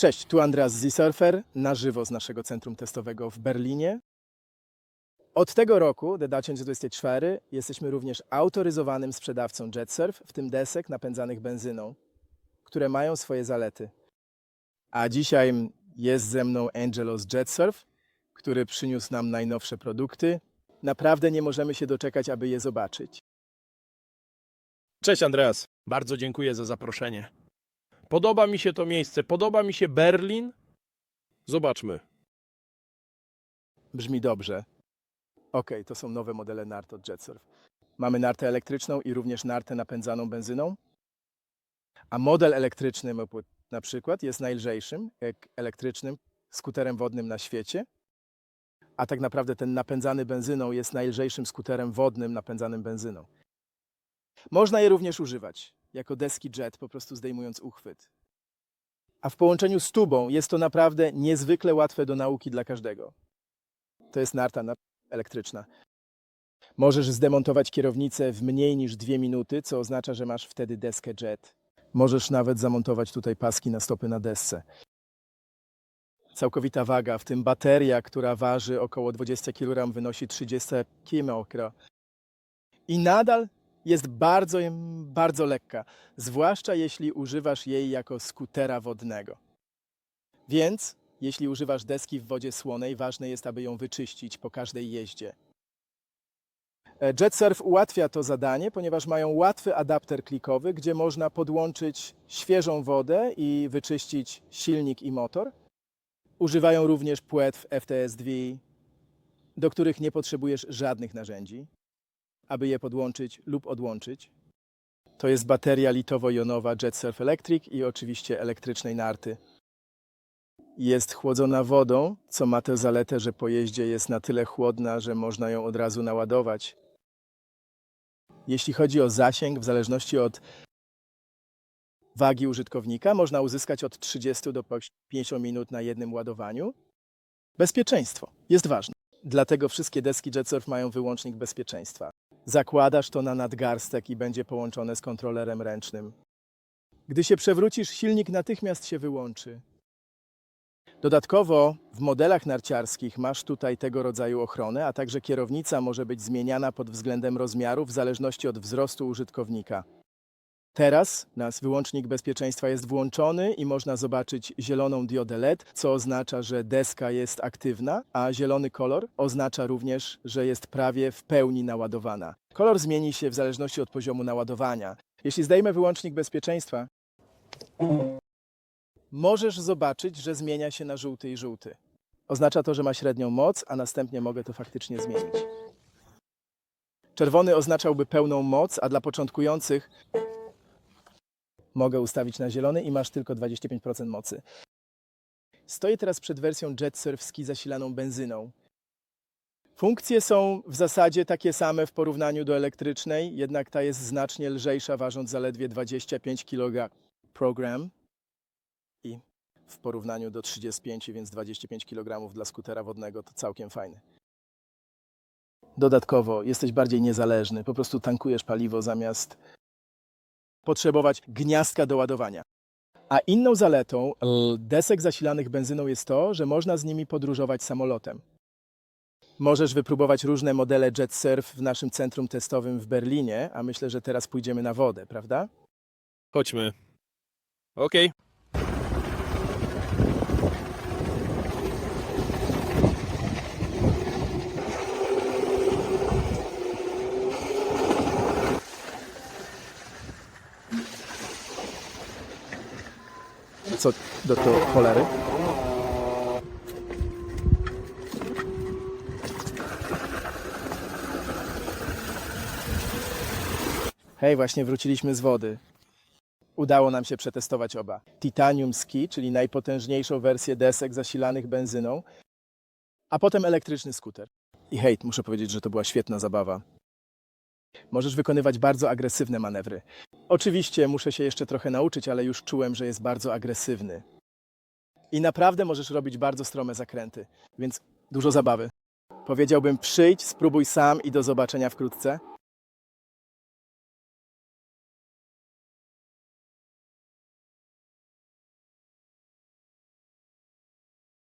Cześć, tu Andreas Zisurfer, na żywo z naszego centrum testowego w Berlinie. Od tego roku, 2024, jesteśmy również autoryzowanym sprzedawcą JetSurf, w tym desek napędzanych benzyną, które mają swoje zalety. A dzisiaj jest ze mną Angelo z JetSurf, który przyniósł nam najnowsze produkty. Naprawdę nie możemy się doczekać, aby je zobaczyć. Cześć Andreas, bardzo dziękuję za zaproszenie. Podoba mi się to miejsce, podoba mi się Berlin. Zobaczmy. Brzmi dobrze. Ok, to są nowe modele nart od JetSurf. Mamy nartę elektryczną i również nartę napędzaną benzyną. A model elektryczny na przykład jest najlżejszym elektrycznym skuterem wodnym na świecie. A tak naprawdę ten napędzany benzyną jest najlżejszym skuterem wodnym napędzanym benzyną. Można je również używać jako deski jet, po prostu zdejmując uchwyt. A w połączeniu z tubą jest to naprawdę niezwykle łatwe do nauki dla każdego. To jest narta na- elektryczna. Możesz zdemontować kierownicę w mniej niż dwie minuty, co oznacza, że masz wtedy deskę jet. Możesz nawet zamontować tutaj paski na stopy na desce. Całkowita waga, w tym bateria, która waży około 20 kg, wynosi 30 kg. I nadal jest bardzo, bardzo lekka, zwłaszcza jeśli używasz jej jako skutera wodnego. Więc jeśli używasz deski w wodzie słonej, ważne jest, aby ją wyczyścić po każdej jeździe. E, JetSurf ułatwia to zadanie, ponieważ mają łatwy adapter klikowy, gdzie można podłączyć świeżą wodę i wyczyścić silnik i motor. Używają również płetw FTSV, do których nie potrzebujesz żadnych narzędzi, aby je podłączyć lub odłączyć. To jest bateria litowo-jonowa JetSurf Electric i oczywiście elektrycznej narty jest chłodzona wodą, co ma tę zaletę, że po jeździe jest na tyle chłodna, że można ją od razu naładować. Jeśli chodzi o zasięg, w zależności od wagi użytkownika, można uzyskać od 30 do 50 minut na jednym ładowaniu. Bezpieczeństwo jest ważne. Dlatego wszystkie deski JetSurf mają wyłącznik bezpieczeństwa. Zakładasz to na nadgarstek i będzie połączone z kontrolerem ręcznym. Gdy się przewrócisz, silnik natychmiast się wyłączy. Dodatkowo w modelach narciarskich masz tutaj tego rodzaju ochronę, a także kierownica może być zmieniana pod względem rozmiaru w zależności od wzrostu użytkownika. Teraz nasz wyłącznik bezpieczeństwa jest włączony i można zobaczyć zieloną diodę LED, co oznacza, że deska jest aktywna, a zielony kolor oznacza również, że jest prawie w pełni naładowana. Kolor zmieni się w zależności od poziomu naładowania. Jeśli zdejmę wyłącznik bezpieczeństwa, możesz zobaczyć, że zmienia się na żółty i żółty. Oznacza to, że ma średnią moc, a następnie mogę to faktycznie zmienić. Czerwony oznaczałby pełną moc, a dla początkujących mogę ustawić na zielony i masz tylko 25% mocy. Stoję teraz przed wersją JetSurf Ski zasilaną benzyną. Funkcje są w zasadzie takie same w porównaniu do elektrycznej, jednak ta jest znacznie lżejsza, ważąc zaledwie 25 kg program i w porównaniu do 35, więc 25 kg dla skutera wodnego to całkiem fajne. Dodatkowo jesteś bardziej niezależny, po prostu tankujesz paliwo zamiast potrzebować gniazdka do ładowania. A inną zaletą desek zasilanych benzyną jest to, że można z nimi podróżować samolotem. Możesz wypróbować różne modele JetSurf w naszym centrum testowym w Berlinie, a myślę, że teraz pójdziemy na wodę, prawda? Chodźmy. Okej. Co do to cholery? Hej, właśnie wróciliśmy z wody. Udało nam się przetestować oba. Titanium Ski, czyli najpotężniejszą wersję desek zasilanych benzyną, a potem elektryczny skuter. I hej, muszę powiedzieć, że to była świetna zabawa. Możesz wykonywać bardzo agresywne manewry. Oczywiście muszę się jeszcze trochę nauczyć, ale już czułem, że jest bardzo agresywny. I naprawdę możesz robić bardzo strome zakręty, więc dużo zabawy. Powiedziałbym przyjdź, spróbuj sam i do zobaczenia wkrótce.